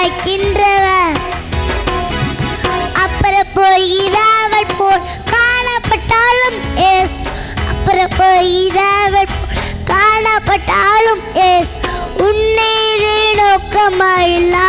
பார்க்கின்றவர் அப்புறம் போகிறவள் போல் காணப்பட்டாலும் எஸ். அப்புறம் போகிறவள் காணப்பட்டாலும் எஸ். உன்னீது நோக்கமல்லா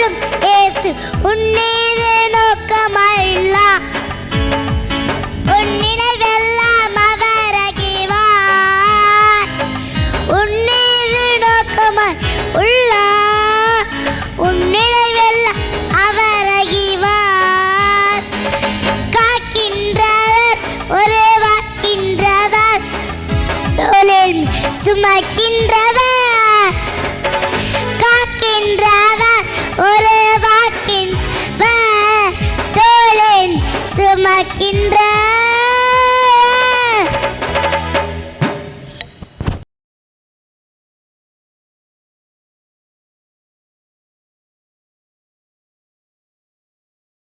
நாளும் ஏசு உன்னீது நோக்கமல்ல. உன் நினைவெல்லாம் அவர் அகிவார் உன்னீது நோக்கமாய் உள்ளா. உன் நினைவெல்லாம் அவர் அகிவார் காக்கின்றவர் தோளில் வாக்கின்றவர்